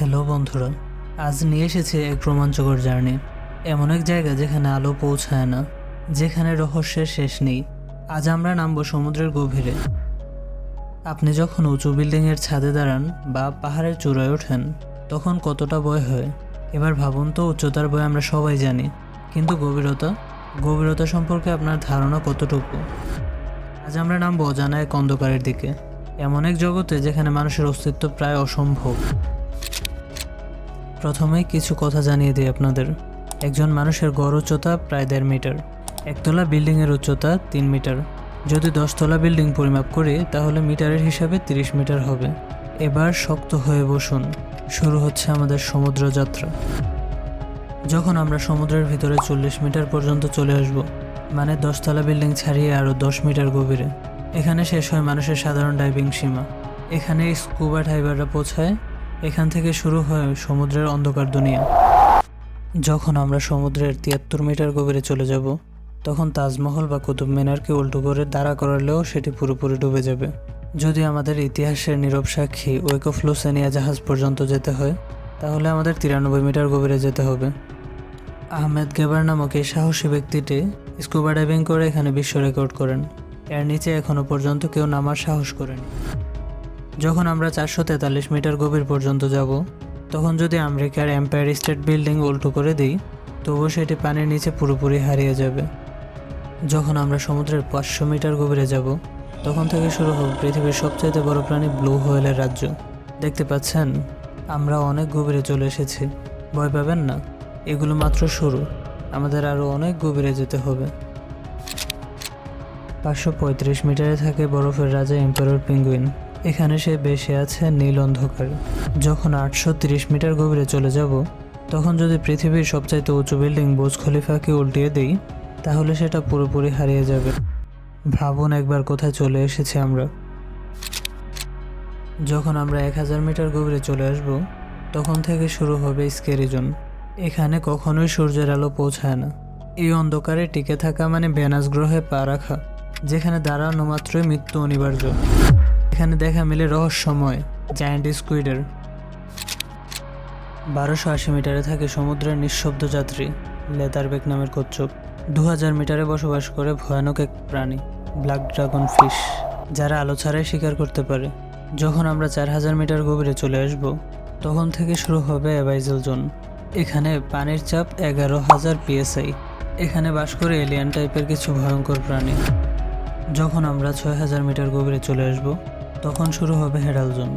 Hello বন্ধুরা, আজ নিয়ে এসেছে এক রোমাঞ্চকর জার্নি। এমন এক জায়গা যেখানে আলো পৌঁছায় না, যেখানে রহস্যের শেষ নেই। আজ আমরা নামবো সমুদ্রের গভীরে। আপনি যখন উঁচু বিল্ডিংয়ের ছাদে দাঁড়ান বা পাহাড়ের চূড়ায় ওঠেন, তখন কতটা ভয় হয়? এবার ভাবুন তো, উচ্চতার ভয় আমরা সবাই জানি। কিন্তু গভীরতা? গভীরতা সম্পর্কে আপনার ধারণা কতটুকু? আজ আমরা নামবো অজানা এক অন্ধকারের দিকে। এমন এক জগতে যেখানে মানুষের অস্তিত্ব প্রায় অসম্ভব। প্রথমেই কিছু কথা জানিয়ে দিই আপনাদের। একজন মানুষের গড় উচ্চতা প্রায় দেড় মিটার। একতলা বিল্ডিংয়ের উচ্চতা তিন মিটার। যদি দশতলা বিল্ডিং পরিমাপ করি, তাহলে মিটারের হিসাবে তিরিশ মিটার হবে। এবার শক্ত হয়ে বসুন। শুরু হচ্ছে আমাদের সমুদ্র যাত্রা। যখন আমরা সমুদ্রের ভিতরে চল্লিশ মিটার পর্যন্ত চলে আসব মানে দশতলা বিল্ডিং ছাড়িয়ে আরও দশ মিটার গভীরে। এখানে শেষ হয় মানুষের সাধারণ ডাইভিং সীমা। এখানে স্কুবা ডাইভাররা পৌঁছায়। এখান থেকে শুরু হয় সমুদ্রের অন্ধকার দুনিয়া। যখন আমরা সমুদ্রের তিয়াত্তর মিটার গভীরে চলে যাব, তখন তাজমহল বা কুতুব মিনারকে উল্টো করে দাঁড়া করালেও সেটি পুরোপুরি ডুবে যাবে। যদি আমাদের ইতিহাসের নীরব সাক্ষী ওয়েকোফ্লোসেনিয়া জাহাজ পর্যন্ত যেতে হয়, তাহলে আমাদের তিরানব্বই মিটার গভীরে যেতে হবে। আহমেদ গেবার নামক এই সাহসী ব্যক্তিটি স্কুবা ডাইভিং করে এখানে বিশ্ব রেকর্ড করেন। এর নিচে এখনও পর্যন্ত কেউ নামার সাহস করেনি। যখন আমরা চারশো তেতাল্লিশ মিটার গভীর পর্যন্ত যাব, তখন যদি আমেরিকার এম্পায়ার স্টেট বিল্ডিং উল্টো করে দিই, তবুও সেটি পানির নিচে পুরোপুরি হারিয়ে যাবে। যখন আমরা সমুদ্রের পাঁচশো মিটার গভীরে যাব, তখন থেকে শুরু হবে পৃথিবীর সবচাইতে বড় প্রাণী ব্লু হোয়েলের রাজ্য। দেখতে পাচ্ছেন, আমরা অনেক গভীরে চলে এসেছি। ভয় পাবেন না, এগুলো মাত্র শুরু। আমাদের আরও অনেক গভীরে যেতে হবে। পাঁচশো পঁয়ত্রিশ মিটারে থাকে বরফের রাজা এম্পারর পেঙ্গুইন। এখানে সে বেশে আছে নীল অন্ধকার। যখন আটশো মিটার গভীরে চলে যাব, তখন যদি পৃথিবীর সবচাইতে উঁচু বিল্ডিং বোজ খলিফাকে উল্টিয়ে দিই, তাহলে সেটা পুরোপুরি হারিয়ে যাবে। ভাবুন একবার কোথায় চলে এসেছি আমরা। যখন আমরা এক হাজার মিটার গভীরে চলে আসব, তখন থেকে শুরু হবে স্কেরিজন এখানে কখনোই সূর্যের আলো পৌঁছায় না। এই অন্ধকারে টিকে থাকা মানে ভেনাস গ্রহে পা রাখা, যেখানে দাঁড়ানো মাত্রই মৃত্যু অনিবার্য। এখানে দেখা মিলে রহস্যময় জায়ান্ট স্কুইডের বারোশো আশি মিটারে থাকে সমুদ্রের নিঃশব্দ যাত্রী লেদারবেক নামের কচ্ছপ। দু হাজার মিটারে বসবাস করে ভয়ানক এক প্রাণী ব্ল্যাক ড্রাগন ফিশ যারা আলো ছাড়াই শিকার করতে পারে। যখন আমরা চার হাজার মিটার গভীরে চলে আসব, তখন থেকে শুরু হবে অ্যাভাইজেল জোন এখানে পানির চাপ এগারো হাজার পিএসআই এখানে বাস করে এলিয়ান টাইপের কিছু ভয়ঙ্কর প্রাণী। যখন আমরা ছয় হাজার মিটার গভীরে চলে আসব তখন শুরু হবে হেডাল জোন।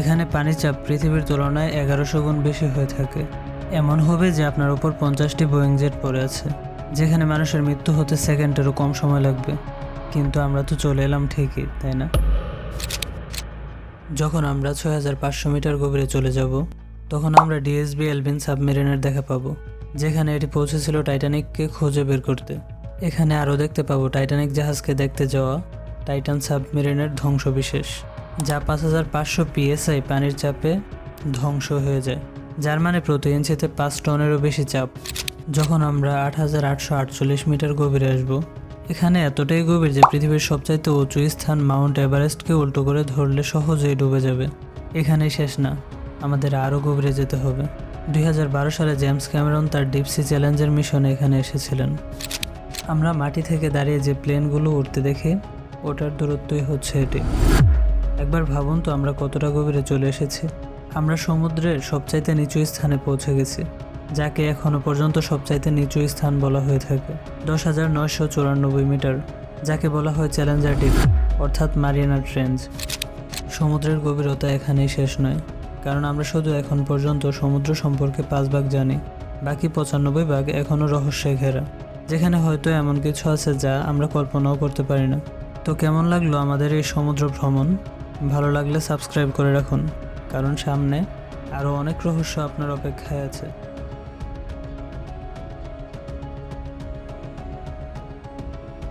এখানে পানির চাপ পৃথিবীর তুলনায় এগারোশো গুণ বেশি হয়ে থাকে। এমন হবে যে আপনার উপর পঞ্চাশটি বোয়িং জেট পড়ে আছে, যেখানে মানুষের মৃত্যু হতে সেকেন্ডেরও কম সময় লাগবে। কিন্তু আমরা তো চলে এলাম ঠিকই, তাই না? যখন আমরা ছয় হাজার পাঁচশো মিটার গভীরে চলে যাব, তখন আমরা ডিএসবি এলভিন সাবমেরিনের দেখা পাবো, যেখানে এটি পৌঁছেছিল টাইটানিককে খুঁজে বের করতে। এখানে আরও দেখতে পাবো টাইটানিক জাহাজকে দেখতে যাওয়া টাইটান সাবমেরিনের ধ্বংসবিশেষ, যা পাঁচ হাজার পাঁচশো পিএসআই পানির চাপে ধ্বংস হয়ে যায়। যার মানে প্রতি ইঞ্চিতে পাঁচ টনেরও বেশি চাপ। যখন আমরা আট হাজার আটশো আটচল্লিশ মিটার গভীরে আসব, এখানে এতটাই গভীর যে পৃথিবীর সবচাইতে উঁচু স্থান মাউন্ট এভারেস্টকে উল্টো করে ধরলে সহজেই ডুবে যাবে। এখানেই শেষ না, আমাদের আরও গভীরে যেতে হবে। দুই হাজার বারো সালে জেমস ক্যামেরন তার ডিপসি চ্যালেঞ্জের মিশনে এখানে এসেছিলেন। আমরা মাটি থেকে দাঁড়িয়ে যে প্লেনগুলো উঠতে দেখি ওটার দূরত্বই হচ্ছে এটি। একবার ভাবুন তো আমরা কতটা গভীরে চলে এসেছি। আমরা সমুদ্রের সবচাইতে নিচু স্থানে পৌঁছে গেছি, যাকে এখনও পর্যন্ত সবচাইতে নিচু স্থান বলা হয়ে থাকে। দশ হাজার নয়শো চুরানব্বই মিটার, যাকে বলা হয় চ্যালেঞ্জার ডিপ, অর্থাৎ মারিয়ানা ট্রেঞ্জ। সমুদ্রের গভীরতা এখানেই শেষ নয়, কারণ আমরা শুধু এখন পর্যন্ত সমুদ্র সম্পর্কে পাঁচ ভাগ জানি, বাকি পঁচানব্বই ভাগ এখনও রহস্যে ঘেরা। যেখানে হয়তো এমন কিছু আছে যা আমরা কল্পনাও করতে পারি না। তো কেমন লাগল আমাদের এই সমুদ্র ভ্রমণ? ভালো লাগলে সাবস্ক্রাইব করে রাখুন, কারণ সামনে আরও অনেক রহস্য আপনার অপেক্ষায় আছে।